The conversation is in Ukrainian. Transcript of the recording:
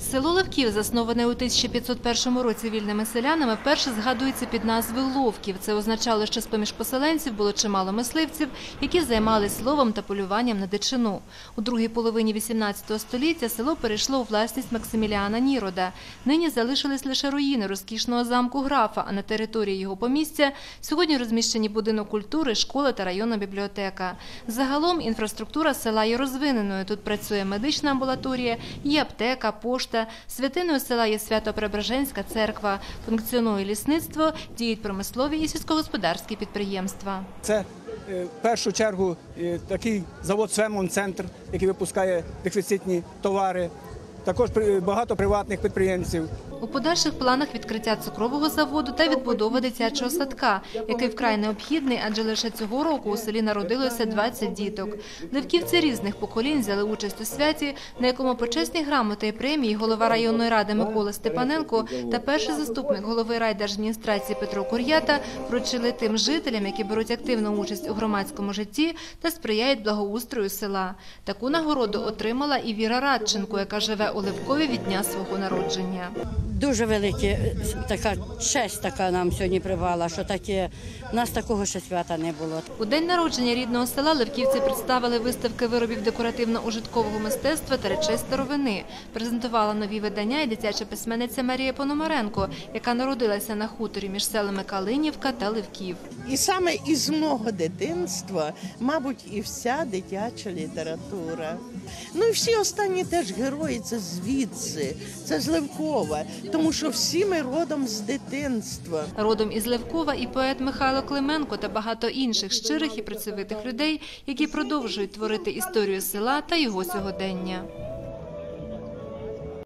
Село Левків, засноване у 1501 році вільними селянами, вперше згадується під назвою Ловків. Це означало, що з-поміж поселенців було чимало мисливців, які займалися ловом та полюванням на дичину. У другій половині 18 століття село перейшло у власність Максиміліана Нірода. Нині залишились лише руїни розкішного замку графа, а на території його помістя сьогодні розміщені будинок культури, школа та районна бібліотека. Загалом інфраструктура села є розвиненою. Тут працює медична амбулаторія, є аптека, пошта. Святиною села є Свято-Преображенська церква. Функціонує лісництво, діють промислові і сільськогосподарські підприємства. Це е, в першу чергу е, такий завод Свемон Центр, який випускає дефіцитні товари. Також багато приватних підприємців. У подальших планах відкриття цукрового заводу та відбудова дитячого садка, який вкрай необхідний, адже лише цього року у селі народилося 20 діток. Левківці різних поколінь взяли участь у святі, на якому почесні грамоти і премії голова районної ради Микола Степаненко та перший заступник голови райдержадміністрації Петро Кур'ята вручили тим жителям, які беруть активну участь у громадському житті та сприяють благоустрою села. Таку нагороду отримала і Віра Радченко, яка живе у Левкові від дня свого народження. Дуже велика е, така честь така нам сьогодні привала, що таке, у нас такого ще свята не було. У день народження рідного села левківці представили виставки виробів декоративно-ужиткового мистецтва та речей старовини. Презентувала нові видання і дитяча письменниця Марія Пономаренко, яка народилася на хуторі між селами Калинівка та Левків. І саме із мого дитинства, мабуть, і вся дитяча література. Ну і всі останні теж герої це звідси, це з Левкова, тому що всі ми родом з дитинства. Родом із Левкова і поет Михайло Клименко та багато інших щирих і працьовитих людей, які продовжують творити історію села та його сьогодення.